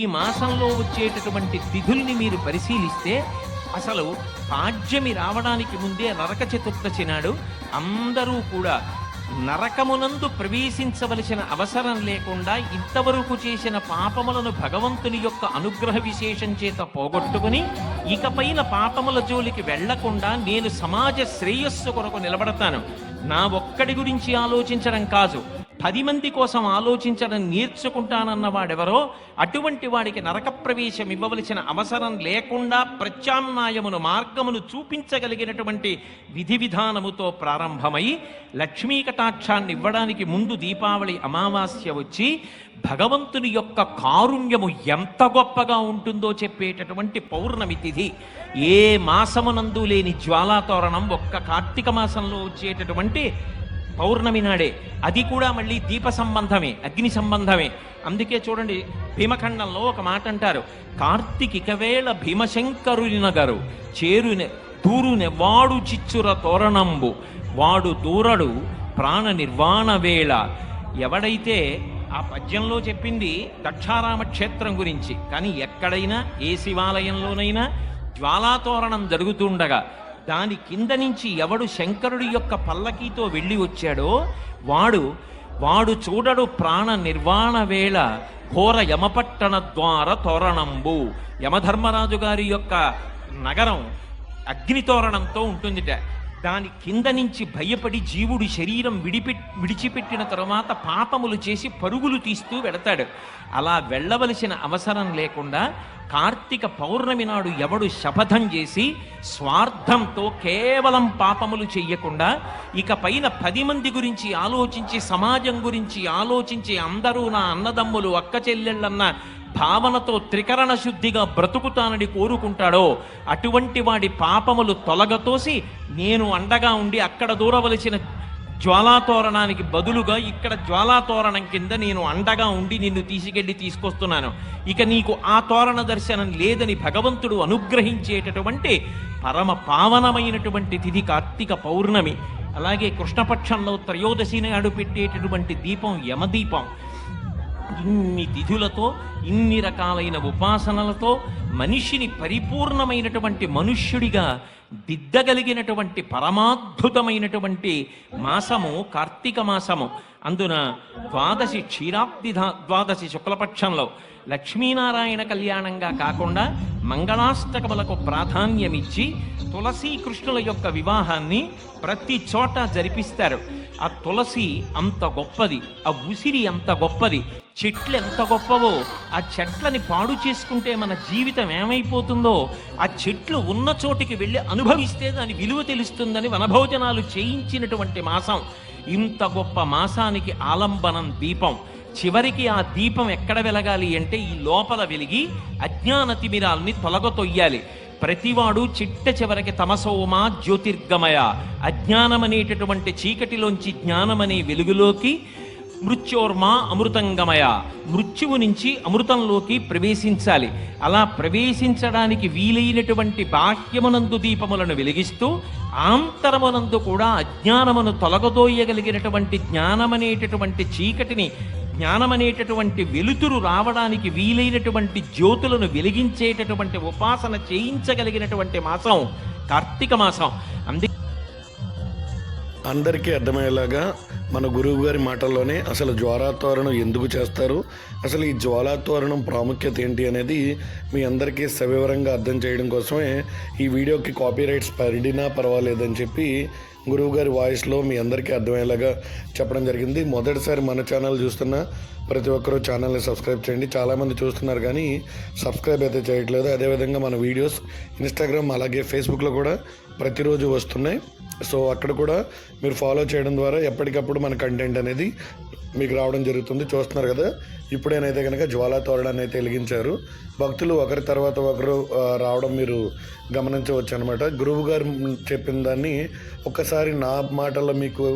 ఈ మాసంలో వచ్చేటటువంటి తిథుల్ని మీరు పరిశీలిస్తే అసలు పాడ్యమి రావడానికి ముందే నరక చతుర్దశి నాడు అందరూ కూడా నరకమునందు ప్రవేశించవలసిన అవసరం లేకుండా ఇంతవరకు చేసిన పాపములను భగవంతుని యొక్క అనుగ్రహ విశేషం చేత పోగొట్టుకుని ఇకపైన పాపముల జోలికి వెళ్ళకుండా నేను సమాజ శ్రేయస్సు కొరకు నిలబడతాను. నా ఒక్కడి గురించి ఆలోచించడం కాదు. పది మంది కోసం ఆలోచించడం నేర్చుకుంటానన్న వాడెవరో అటువంటి వాడికి నరక ప్రవేశం ఇవ్వవలసిన అవసరం లేకుండా ప్రత్యామ్నాయమును మార్గమును చూపించగలిగినటువంటి విధి విధానముతో ప్రారంభమై లక్ష్మీ కటాక్షాన్ని ఇవ్వడానికి ముందు దీపావళి అమావాస్య వచ్చి భగవంతుని యొక్క కారుణ్యము ఎంత గొప్పగా ఉంటుందో చెప్పేటటువంటి పౌర్ణమి తిథి. ఏ మాసమునందు లేని జ్వాలాతోరణం ఒక్క కార్తీక మాసంలో వచ్చేటటువంటి పౌర్ణమి నాడే. అది కూడా మళ్ళీ దీప సంబంధమే అగ్ని సంబంధమే. అందుకే చూడండి భీమఖండంలో ఒక మాట అంటారు. కార్తీకిక వేళ భీమశంకరునగరు చేరునె తూరునె వాడు చిచ్చుర తోరణంబు. వాడు దూరడు ప్రాణ నిర్వాణ వేళ. ఎవడైతే ఆ పద్యంలో చెప్పింది దక్షారామ క్షేత్రం గురించి కానీ ఎక్కడైనా ఏ శివాలయంలోనైనా జ్వాలాతోరణం జరుగుతుండగా దాని కింద నుంచి ఎవడు శంకరుడి యొక్క పల్లకీతో వెళ్ళి వచ్చాడో వాడు వాడు చూడడు ప్రాణ నిర్వాణ వేళ ఘోర యమపట్టణ ద్వార తోరణంబు. యమధర్మరాజు గారి యొక్క నగరం అగ్నితోరణంతో ఉంటుందిట. దాని కింద నుంచి భయపడి జీవుడు శరీరం విడిపె విడిచిపెట్టిన తరువాత పాపములు చేసి పరుగులు తీస్తూ వెడతాడు అలా వెళ్ళవలసిన అవసరం లేకుండా కార్తీక పౌర్ణమి నాడు ఎవడు శపథం చేసి స్వార్థంతో కేవలం పాపములు చెయ్యకుండా ఇక పైన పది మంది గురించి ఆలోచించి సమాజం గురించి ఆలోచించి అందరూ నా అన్నదమ్ములు అక్క చెల్లెళ్ళన్న భావనతో త్రికరణ శుద్ధిగా బ్రతుకుతానని కోరుకుంటాడో అటువంటి వాడి పాపములు తొలగతోసి నేను అండగా ఉండి అక్కడ దూరవలసిన జ్వాలాతోరణానికి బదులుగా ఇక్కడ జ్వాలాతోరణం కింద నేను అండగా ఉండి నిన్ను తీసుకెళ్ళి తీసుకొస్తున్నాను. ఇక నీకు ఆ తోరణ దర్శనం లేదని భగవంతుడు అనుగ్రహించేటటువంటి పరమ పావనమైనటువంటి తిథి కార్తీక పౌర్ణమి అలాగే కృష్ణపక్షంలో త్రయోదశి నాడు పెట్టేటటువంటి దీపం యమదీపం. ఇన్ని తిథులతో ఇన్ని రకాలైన ఉపాసనలతో మనిషిని పరిపూర్ణమైనటువంటి మనుష్యుడిగా దిద్దగలిగినటువంటి పరమాద్భుతమైనటువంటి మాసము కార్తీక మాసము. అందున ద్వాదశి క్షీరాబ్ది ద్వాదశి శుక్లపక్షంలో లక్ష్మీనారాయణ కళ్యాణంగా కాకుండా మంగళాష్టకములకు ప్రాధాన్యమిచ్చి తులసీ కృష్ణుల యొక్క వివాహాన్ని ప్రతి చోట జరిపిస్తారు. ఆ తులసి అంత గొప్పది ఆ ఉసిరి అంత గొప్పది చెట్లు ఎంత గొప్పవో ఆ చెట్లని పాడు చేసుకుంటే మన జీవితం ఏమైపోతుందో ఆ చెట్లు ఉన్న చోటికి వెళ్ళి అనుభవిస్తే దాని విలువ తెలుస్తుందని వనభోజనాలు చేయించినటువంటి మాసం. ఇంత గొప్ప మాసానికి ఆలంబనం దీపం. చివరికి ఆ దీపం ఎక్కడ వెలగాలి అంటే ఈ లోపల వెలిగి అజ్ఞాన తిమిరాల్ని తొలగతొయ్యాలి ప్రతివాడు చిట్ట చివరికి తమసోమా జ్యోతిర్గమయ. అజ్ఞానమనేటటువంటి చీకటిలోంచి జ్ఞానమనే వెలుగులోకి మృత్యోర్మా అమృతంగమయ. మృత్యువు నుంచి అమృతంలోకి ప్రవేశించాలి. అలా ప్రవేశించడానికి వీలైనటువంటి బాహ్యమునందు దీపములను వెలిగిస్తూ ఆంతరమునందు కూడా అజ్ఞానమును తొలగదోయగలిగినటువంటి జ్ఞానమనేటటువంటి చీకటిని జ్ఞానమనేటటువంటి వెలుతురు రావడానికి వీలైనటువంటి జ్యోతులను వెలిగించేటటువంటి ఉపాసన చేయించగలిగినటువంటి మాసం కార్తీక మాసం. అందుకే అందరికీ అర్థమయ్యేలాగా మన గురువు గారి మాటల్లోనే అసలు జ్వాలాతోరణం ఎందుకు చేస్తారు? అసలు ఈ జ్వాలాతోరణం ప్రాముఖ్యత ఏంటి అనేది మీ అందరికీ సవివరంగా అర్థం చేయడం కోసమే ఈ వీడియోకి కాపీ రైట్స్ పడినా పర్వాలేదని చెప్పి గురువు గారి వాయిస్లో మీ అందరికీ అర్థమయ్యేలాగా చెప్పడం జరిగింది. మొదటిసారి మన ఛానల్ చూస్తున్న ప్రతి ఒక్కరూ ఛానల్ని సబ్స్క్రైబ్ చేయండి. చాలామంది చూస్తున్నారు కానీ సబ్స్క్రైబ్ అయితే చేయట్లేదు. అదేవిధంగా మన వీడియోస్ ఇన్స్టాగ్రామ్ అలాగే ఫేస్బుక్లో కూడా ప్రతిరోజు వస్తున్నాయి. సో అక్కడ కూడా మీరు ఫాలో చేయడం ద్వారా ఎప్పటికప్పుడు మన కంటెంట్ అనేది మీకు రావడం జరుగుతుంది. చూస్తున్నారు కదా ఇప్పుడేనైతే కనుక జ్వాలా తోరణాన్ని అయితే వెలిగించారు. భక్తులు ఒకరి తర్వాత ఒకరు రావడం మీరు గమనించవచ్చు అనమాట గురువు గారు చెప్పిన దాన్ని ఒక్కసారి నా మాటల్లో మీకు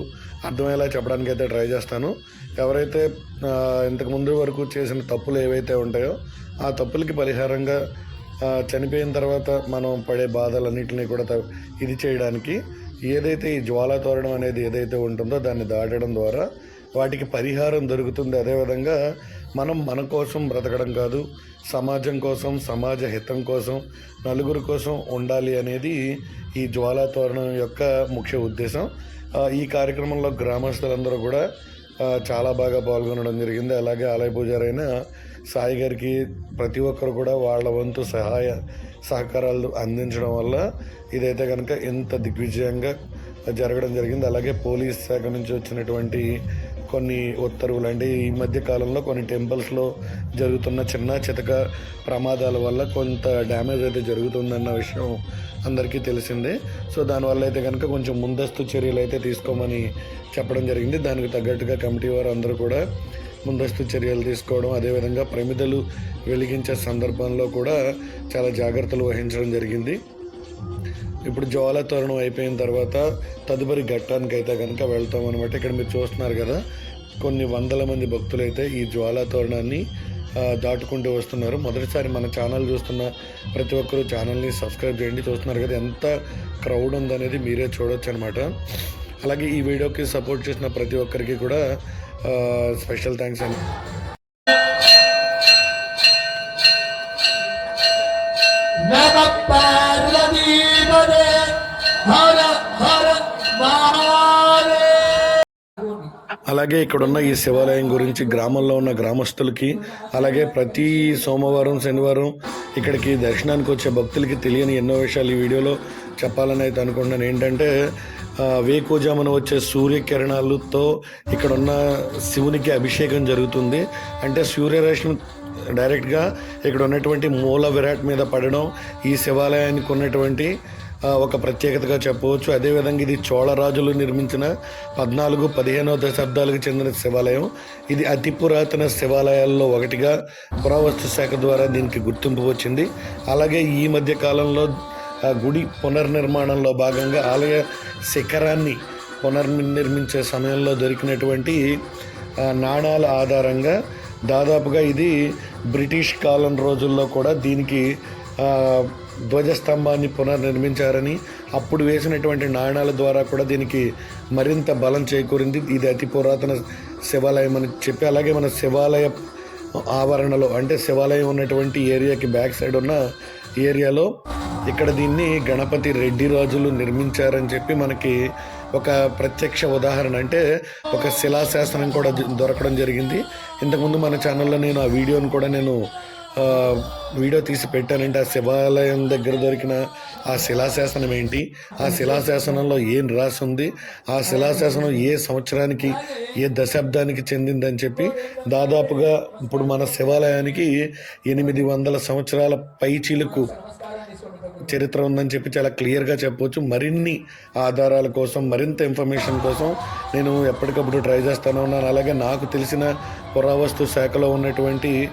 అర్థమయ్యేలా చెప్పడానికి అయితే ట్రై చేస్తాను. ఎవరైతే ఇంతకు ముందు వరకు చేసిన తప్పులు ఏవైతే ఉంటాయో ఆ తప్పులకి పరిహారంగా చనిపోయిన తర్వాత మనం పడే బాధలన్నింటినీ కూడా త- ఇది చేయడానికి ఏదైతే ఈ జ్వాలా తోరణం అనేది ఏదైతే ఉంటుందో దాన్ని దాటడం ద్వారా వాటికి పరిహారం దొరుకుతుంది. అదేవిధంగా మనం మన కోసం బ్రతకడం కాదు సమాజం కోసం సమాజ హితం కోసం నలుగురు కోసం ఉండాలి అనేది ఈ జ్వాలా తోరణం యొక్క ముఖ్య ఉద్దేశం. ఈ కార్యక్రమంలో గ్రామస్తులందరూ కూడా చాలా బాగా పాల్గొనడం జరిగింది. అలాగే ఆలయ పూజారైన సాయి గారికి ప్రతి ఒక్కరు కూడా వాళ్ళ వంతు సహాయ సహకారాలు అందించడం వల్ల ఇదైతే కనుక ఇంత దిగ్విజయంగా జరగడం జరిగింది. అలాగే పోలీస్ శాఖ నుంచి వచ్చినటువంటి కొన్ని ఉత్తర్వులు అంటే ఈ మధ్య కాలంలో కొన్ని టెంపుల్స్లో జరుగుతున్న చిన్న చితక ప్రమాదాల వల్ల కొంత డ్యామేజ్ అయితే జరుగుతుందన్న విషయం అందరికీ తెలిసిందే. సో దానివల్ల అయితే కనుక కొంచెం ముందస్తు చర్యలు అయితే తీసుకోమని చెప్పడం జరిగింది. దానికి తగ్గట్టుగా కమిటీ వారు అందరూ కూడా ముందస్తు చర్యలు తీసుకోవడం అదేవిధంగా ప్రమిదలు వెలిగించే సందర్భంలో కూడా చాలా జాగ్రత్తలు వహించడం జరిగింది. ఇప్పుడు జ్వాల తోరణం అయిపోయిన తర్వాత తదుపరి ఘట్టానికి అయితే కనుక వెళ్తాం అనమాట ఇక్కడ మీరు చూస్తున్నారు కదా కొన్ని వందల మంది భక్తులైతే ఈ జ్వాల తోరణాన్ని దాటుకుంటూ వస్తున్నారు. మొదటిసారి మన ఛానల్ చూస్తున్న ప్రతి ఒక్కరూ ఛానల్ని సబ్స్క్రైబ్ చేయండి. చూస్తున్నారు కదా ఎంత క్రౌడ్ ఉందనేది మీరే చూడొచ్చు అనమాట అలాగే ఈ వీడియోకి సపోర్ట్ చేసిన ప్రతి ఒక్కరికి కూడా స్పెషల్ థ్యాంక్స్ అండి. నమ అలాగే ఇక్కడ ఉన్న ఈ శివాలయం గురించి గ్రామంలో ఉన్న గ్రామస్తులకి అలాగే ప్రతి సోమవారం శనివారం ఇక్కడికి దర్శనానికి వచ్చే భక్తులకి తెలియని ఎన్నో విషయాలు ఈ వీడియోలో చెప్పాలని అయితే అనుకుంటున్నాను. ఏంటంటే వేకోజామున వచ్చే సూర్యకిరణాలతో ఇక్కడ ఉన్న శివునికి అభిషేకం జరుగుతుంది. అంటే సూర్యరశ్మి డైరెక్ట్గా ఇక్కడ ఉన్నటువంటి మూల విరాట్ మీద పడడం ఈ శివాలయానికి ఉన్నటువంటి ఒక ప్రత్యేకతగా చెప్పవచ్చు. అదేవిధంగా ఇది చోళరాజులు నిర్మించిన పద్నాలుగు పదిహేనవ దశాబ్దాలకు చెందిన శివాలయం. ఇది అతి పురాతన శివాలయాల్లో ఒకటిగా పురావస్తు శాఖ ద్వారా దీనికి గుర్తింపు వచ్చింది. అలాగే ఈ మధ్య కాలంలో గుడి పునర్నిర్మాణంలో భాగంగా ఆలయ శిఖరాన్ని పునర్నిర్మించే సమయంలో దొరికినటువంటి నాణాల ఆధారంగా దాదాపుగా ఇది బ్రిటిష్ కాలం రోజుల్లో కూడా దీనికి ధ్వజస్తంభాన్ని పునర్నిర్మించారని అప్పుడు వేసినటువంటి నాణాల ద్వారా కూడా దీనికి మరింత బలం చేకూరింది. ఇది అతి పురాతన శివాలయం అని చెప్పి అలాగే మన శివాలయ ఆవరణలో అంటే శివాలయం ఉన్నటువంటి ఏరియాకి బ్యాక్ సైడ్ ఉన్న ఏరియాలో ఇక్కడ దీన్ని గణపతి రెడ్డి రాజులు నిర్మించారని చెప్పి మనకి ఒక ప్రత్యక్ష ఉదాహరణ. అంటే ఒక శిలాశాసనం కూడా దొరకడం జరిగింది. ఇంతకుముందు మన ఛానల్లో నేను ఆ వీడియోని కూడా నేను వీడియో తీసి పెట్టానంటే ఆ శివాలయం దగ్గర దొరికిన ఆ శిలాశాసనం ఏంటి? ఆ శిలాశాసనంలో ఏం రాసి ఉంది ఆ శిలాశాసనం ఏ సంవత్సరానికి ఏ దశాబ్దానికి చెందిందని చెప్పి దాదాపుగా ఇప్పుడు మన శివాలయానికి ఎనిమిది వందల సంవత్సరాల పైచీలకు చరిత్ర ఉందని చెప్పి చాలా క్లియర్గా చెప్పవచ్చు మరిన్ని ఆధారాల కోసం మరింత ఇన్ఫర్మేషన్ కోసం నేను ఎప్పటికప్పుడు ట్రై చేస్తాను ఉన్నాను. అలాగే నాకు తెలిసిన పురావస్తు శాఖలో ఉన్నటువంటి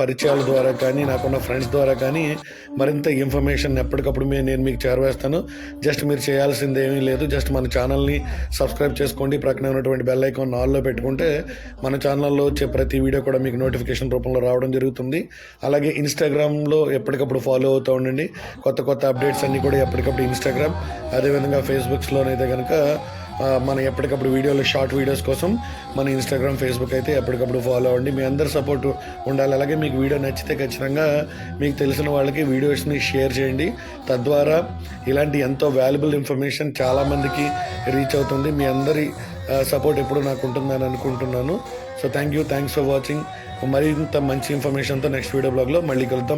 పరిచయాల ద్వారా కానీ నాకున్న ఫ్రెండ్స్ ద్వారా కానీ మరింత ఇన్ఫర్మేషన్ ఎప్పటికప్పుడు మే- నేను మీకు చేరవేస్తాను. జస్ట్ మీరు చేయాల్సింది ఏమీ లేదు. జస్ట్ మన ఛానల్ని సబ్స్క్రైబ్ చేసుకోండి. ప్రక్కన ఉన్నటువంటి బెల్ ఐకాన్ ఆల్లో పెట్టుకుంటే మన ఛానల్లో వచ్చే ప్రతి వీడియో కూడా మీకు నోటిఫికేషన్ రూపంలో రావడం జరుగుతుంది. అలాగే ఇన్స్టాగ్రామ్లో ఎప్పటికప్పుడు ఫాలో అవుతూ ఉండండి. కొత్త కొత్త అప్డేట్స్ అన్నీ కూడా ఎప్పటికప్పుడు ఇన్స్టాగ్రామ్ అదేవిధంగా ఫేస్బుక్స్లోనైతే కనుక మన ఎప్పటికప్పుడు వీడియోలు షార్ట్ వీడియోస్ కోసం మన ఇన్స్టాగ్రామ్ ఫేస్బుక్ అయితే ఎప్పటికప్పుడు ఫాలో అవ్వండి. మీ అందరి సపోర్ట్ ఉండాలి. అలాగే మీకు వీడియో నచ్చితే ఖచ్చితంగా మీకు తెలిసిన వాళ్ళకి వీడియోస్ని షేర్ చేయండి. తద్వారా ఇలాంటి ఎంతో వాల్యుబుల్ ఇన్ఫర్మేషన్ చాలామందికి రీచ్ అవుతుంది. మీ అందరి సపోర్ట్ ఎప్పుడు నాకు ఉంటుందని అనుకుంటున్నాను. So thank you thanks for watching మరింత మంచి ఇన్ఫర్మేషన్తో నెక్స్ట్ వీడియో బ్లాగ్లో మళ్ళీ కలుద్దాం.